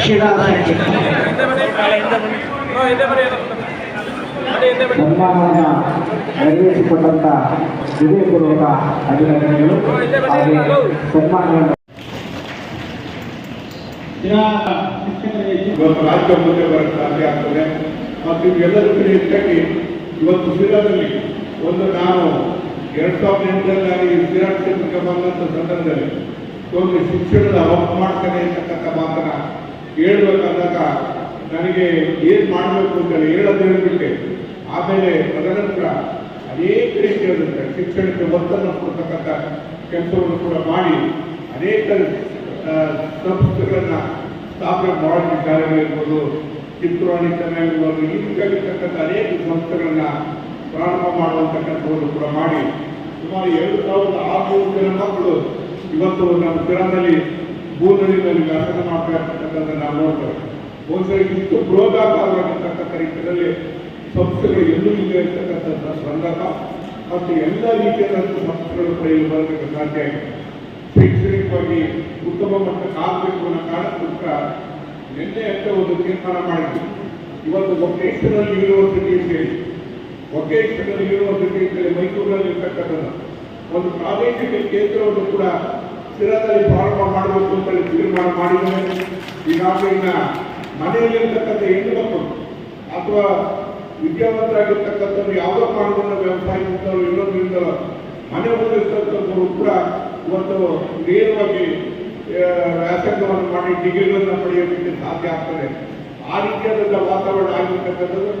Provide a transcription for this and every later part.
ಶಿರಾ ಸನ್ಮಾನವನ್ನು ನೆರವೇರಿಸಿಕೊಟ್ಟಂತ ಅಭಿನಂದನೆಗಳು ಸನ್ಮಾನವನ್ನು ಇವತ್ತು ಆಗ್ತದೆ. ಮತ್ತು ಇವೆಲ್ಲದಕ್ಕೂ ಹೆಚ್ಚಾಗಿ ಇವತ್ತು ಶಿರಾದಲ್ಲಿ ಒಂದು ನಾನು ಎರಡು ಸಾವಿರದ ಎಂಟರಲ್ಲಿ ಶಿರಾ ಕ್ಷೇತ್ರಕ್ಕೆ ಬಂದಂಥ ಸಂದರ್ಭದಲ್ಲಿ ಒಂದು ಶಿಕ್ಷಣದ ಹಬ್ಬ ಮಾಡ್ತಾನೆ ಅಂತಕ್ಕಂಥ ಮಾತನ್ನ ಹೇಳ್ಬೇಕಾದಾಗ ನನಗೆ ಏನು ಮಾಡಬೇಕು ಅಂತ ಹೇಳೋದು ಹೇಳ್ಬಿಟ್ಟೆ ಆಮೇಲೆ ತದನಂತರ ಅನೇಕ ರೀತಿಯಾದಂಥ ಶಿಕ್ಷಣಕ್ಕೆ ಒತ್ತನ್ನು ಕೊಡ್ತಕ್ಕಂಥ ಕೆಲಸವನ್ನು ಕೂಡ ಮಾಡಿ ಅನೇಕ ಸಂಸ್ಥೆಗಳನ್ನು ಸ್ಥಾಪನೆ ಇರ್ಬೋದು ಚಿತ್ರವಾಣಿ ಇರ್ಬೋದು ಹಿಂದಿರ್ತಕ್ಕಂಥ ಅನೇಕ ಸಂಸ್ಥೆಗಳನ್ನ ಪ್ರಾರಂಭ ಮಾಡುವಂಥ ಕೆಲಸವನ್ನು ಕೂಡ ಮಾಡಿ ಸುಮಾರು ಎರಡು ಸಾವಿರದ ಆರುನೂರು ಜನ ಮಕ್ಕಳು ಇವತ್ತು ನಮ್ಮ ಸ್ಥಳದಲ್ಲಿ ಭೂನದಿನಲ್ಲಿ ವ್ಯಾಸನ ಮಾಡ್ತಾ ಇರ್ತಕ್ಕಂಥದ್ದು ನಾವು ನೋಡ್ತೇವೆ ಒಂದ್ಸರಿ ಇಷ್ಟು ಬೃಹದಾಕಾರವಾಗಿರ್ತಕ್ಕಂಥ ರೀತಿಯಲ್ಲಿ ಸಂಸ್ಥೆಗಳು ಎಲ್ಲೂ ಇಲ್ಲದೆ ಇರ್ತಕ್ಕಂಥ ಸಂದರ್ಭ. ಮತ್ತು ಎಲ್ಲ ರೀತಿಯಾದಂಥ ಸಂಸ್ಥೆಗಳು ಕೂಡ ಬರಲಿಕ್ಕೆ ಸಾಧ್ಯ ಆಗಿದೆ ಶೈಕ್ಷಣಿಕವಾಗಿ ಉತ್ತಮ ಮಟ್ಟಕ್ಕೆ ಆಗಬೇಕು ಅನ್ನೋ ಕಾರಣಕ್ಕೋಸ್ಕರ ನಿನ್ನೆ ಅಂತ ಒಂದು ತೀರ್ಮಾನ ಮಾಡಿದ್ವಿ ಇವತ್ತು ವೊಕೇಶನಲ್ ಯೂನಿವರ್ಸಿಟಿ ಅಂತೇಳಿ ವೊಕೇಶನಲ್ ಯೂನಿವರ್ಸಿಟಿ ಅಂತೇಳಿ ಮೈಸೂರಿನಲ್ಲಿ ಇರ್ತಕ್ಕಂಥದ್ದು ಒಂದು ಪ್ರಾದೇಶಿಕ ಕೇಂದ್ರವನ್ನು ಕೂಡ ಸ್ಥಿರದಲ್ಲಿ ಪ್ರಾರಂಭ ಮಾಡಬೇಕು ಅಂತೇಳಿ ತೀರ್ಮಾನ ಮಾಡಿದ್ದಾರೆ. ಈಗಾಗಲೇ ಇನ್ನ ಮನೆಯಲ್ಲಿರ್ತಕ್ಕಂಥ ಹೆಣ್ಣು ಮಕ್ಕಳು ಅಥವಾ ವಿದ್ಯಾವಂತರಾಗಿರ್ತಕ್ಕಂಥವ್ರು ಯಾವುದೋ ಕಾರಣದಿಂದ ವ್ಯವಸಾಯದಿಂದಲೋ ಇನ್ನೊಂದರಿಂದ ಮನೆ ಓದಿರ್ತಕ್ಕಂಥವ್ರು ಕೂಡ ಇವತ್ತು ನೇರವಾಗಿ ವ್ಯಾಸಂಗವನ್ನು ಮಾಡಿ ಡಿಗ್ರಿಗಳನ್ನು ಪಡೆಯೋದಕ್ಕೆ ಸಾಧ್ಯ ಆಗ್ತದೆ. ಆ ರೀತಿಯಾದಂಥ ವಾತಾವರಣ ಆಗಿರ್ತಕ್ಕಂಥದ್ದು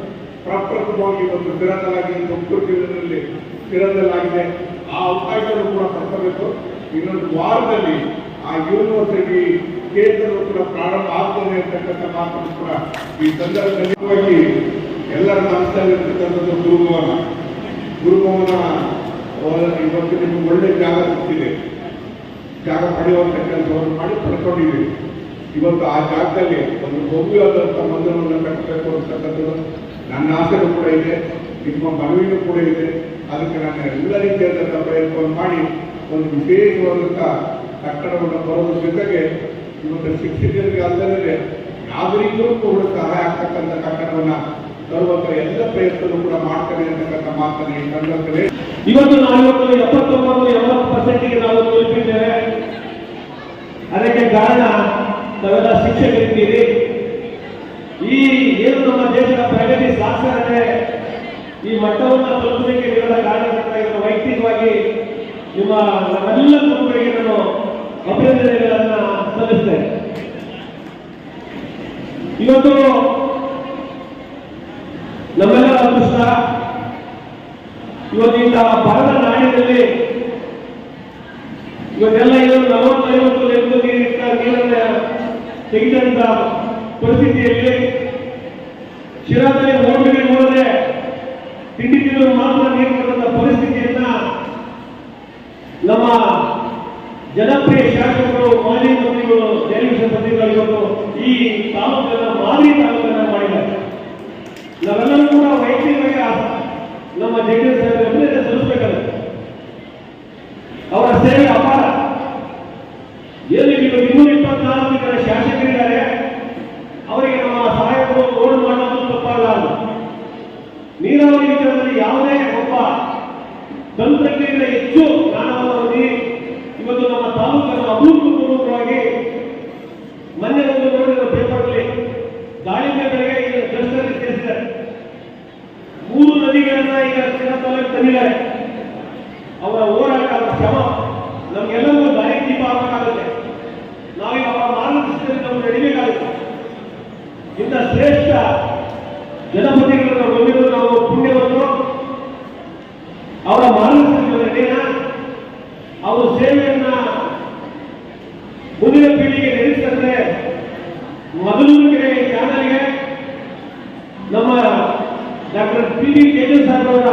ಪ್ರಪ್ರಥಮವಾಗಿ ಒಂದು ಸ್ಥಿರದಲ್ಲಾಗಿ ತುಮಕೂರು ಸ್ಥಿರದಲ್ಲಾಗಿದೆ ಆ ಅವಕಾಶವನ್ನು ಕೂಡ ಪಡ್ಕೋಬೇಕು ಇನ್ನೊಂದು ವಾರದಲ್ಲಿ ಆ ಯೂನಿವರ್ಸಿಟಿ ಕೇಂದ್ರವು ಕೂಡ ಪ್ರಾರಂಭ ಆಗ್ತದೆ ಅಂತಕ್ಕಂಥ ಮಾತನ್ನು ಕೂಡ ಈ ಸಂದರ್ಭದಲ್ಲಿ ಎಲ್ಲರ ಮನಸ್ಸಲ್ಲಿರ್ತಕ್ಕಂಥದ್ದು ಗುರುಭವನ ಗುರುಭವನ ಇವತ್ತು ನಿಮ್ಗೆ ಒಳ್ಳೆ ಜಾಗ ಸಿಕ್ಕಿದೆ. ಜಾಗ ಪಡೆಯುವಂಥ ಕೆಲಸವನ್ನು ಮಾಡಿ ಪಡ್ಕೊಂಡಿದ್ದೀವಿ. ಇವತ್ತು ಆ ಜಾಗದಲ್ಲಿ ಒಂದು ಭವ್ಯವಾದಂಥ ಮಂದಿರವನ್ನು ಕಟ್ಟಬೇಕು ಅಂತಕ್ಕಂಥದ್ದು ನನ್ನ ಆಸೆನೂ ಕೂಡ ಇದೆ. ನಿಮ್ಮ ಮನವಿನೂ ಕೂಡ ಇದೆ. ಅದಕ್ಕೆ ನಾನು ಎಲ್ಲ ರೀತಿಯಾದಂಥ ಪ್ರಯತ್ನವನ್ನು ಮಾಡಿ ಒಂದು ವಿಶೇಷವಾದಂಥ ಕಟ್ಟಡವನ್ನು ಬರೋದ್ರ ಜೊತೆಗೆ ಇವತ್ತು ಶಿಕ್ಷಕರಿಗೆ ಅಲ್ಲದೆ ನಾಗರಿಕರು ಕೂಡ ಸಹಾಯ ಆಗ್ತಕ್ಕಂಥ ಕಟ್ಟಡವನ್ನು ತರುವಂಥ ಎಲ್ಲ ಪ್ರಯತ್ನವೂ ಕೂಡ ಮಾಡ್ತಾರೆ ಅಂತಕ್ಕಂಥ ಮಾತನ್ನು ಸಂದರ್ಭದಲ್ಲಿ ಇವತ್ತು ನಾವು ಇವತ್ತು ಎಪ್ಪತ್ತೊಂಬತ್ತು, ಎಂಬತ್ತು ಪರ್ಸೆಂಟ್ಗೆ ನಾವು ತಲುಪಿದ್ದೇವೆ. ಅದಕ್ಕೆ ಕಾರಣ ತಾವೆಲ್ಲ ಶಿಕ್ಷಕರಿದ್ದೀರಿ. ಈ ಏನು ನಮ್ಮ ದೇಶದ ಪ್ರಗತಿ ಸಾಕ್ಷರತೆ ಈ ಮಟ್ಟವನ್ನು ತಲುಪಲಿಕ್ಕೆ ನೀವೆಲ್ಲ ಕಾರಣಕರ್ತ ಇವತ್ತು ವೈಯಕ್ತಿಕವಾಗಿ ನಿಮ್ಮ ನಮ್ಮೆಲ್ಲ ಗುರುಗಳಿಗೆ ನಾನು ಅಭಿನಂದನೆಗಳನ್ನ ಸಲ್ಲಿಸ್ತೇನೆ. ಇವತ್ತು ನಮ್ಮೆಲ್ಲ ಅದೃಷ್ಟ ಇವತ್ತಿನ ಭಾರತ ನಾಡಿನಲ್ಲಿ ಇವತ್ತೆಲ್ಲ ಇದನ್ನು ನಲವತ್ತೈವತ್ತು ಎಂದು ನೀರಿಟ್ಟ ನೀರನ್ನ ತೆಗೆದಂತ ಪರಿಸ್ಥಿತಿಯಲ್ಲಿ ಶಿರಾದಲ್ಲಿ ತಿನ್ನಲು ಮಾತ್ರ ನೀರು ಪರಿಸ್ಥಿತಿಯನ್ನ ನಮ್ಮ ಜನಪ್ರಿಯ ಶಾಸಕರು, ಮಾಜಿ ಮಂತ್ರಿಗಳು ಜೈವಿಷ ಮಂತ್ರಿಗಳು ಇವತ್ತು ಈ ತಾಲೂಕನ್ನ ಮಾದರಿ ತಾಲೂಕನ್ನ ಮಾಡಿದ್ದಾರೆ. ನಾವೆಲ್ಲರೂ ಕೂಡ ವೈಯಕ್ತಿಕವಾಗಿ ನಮ್ಮ ಜೆಡಿಎಸ್ ಸಲ್ಲಿಸಬೇಕಾಗುತ್ತೆ. ನೀರಾವರಿ ವಿಚಾರದಲ್ಲಿ ಯಾವುದೇ ಒಬ್ಬ ತಂತ್ರಜ್ಞರ ಹೆಚ್ಚು ಜ್ಞಾನವನ್ನು ಹೊಂದಿ ಇವತ್ತು ನಮ್ಮ ತಾಲೂಕನ್ನು ಅಭೂತಪೂರ್ವಕವಾಗಿ ಮೊನ್ನೆ ಒಂದು ಅವರ ಮಾನಸಿಕ ಅವರ ಸೇವೆಯನ್ನ ಮುಂದಿನ ಪೀಳಿಗೆ ನಡೆಸಿದಂತೆ ಮೊದಲನೇ ಚಾನಲ್ಗೆ ನಮ್ಮ doctor P V Tejas Saheb ಅವರ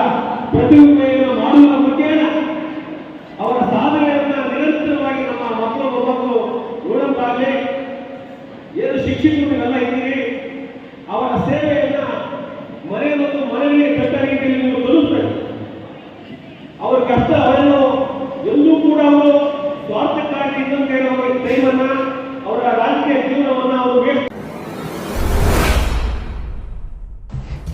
ಪ್ರತಿಭೆಯನ್ನು ಮಾಡುವ ಬಗ್ಗೆ ಅವರ ಸಾಧನೆಯನ್ನ ನಿರಂತರವಾಗಿ ನಮ್ಮ ಮಕ್ಕಳು, ಮೊಮ್ಮಕ್ಕಳು ನೋಡಂತಾಗಲಿ ಏನು ಶಿಕ್ಷಕರು ಇದ್ದೀರಿ, ಅವರ ಸೇವೆಯನ್ನ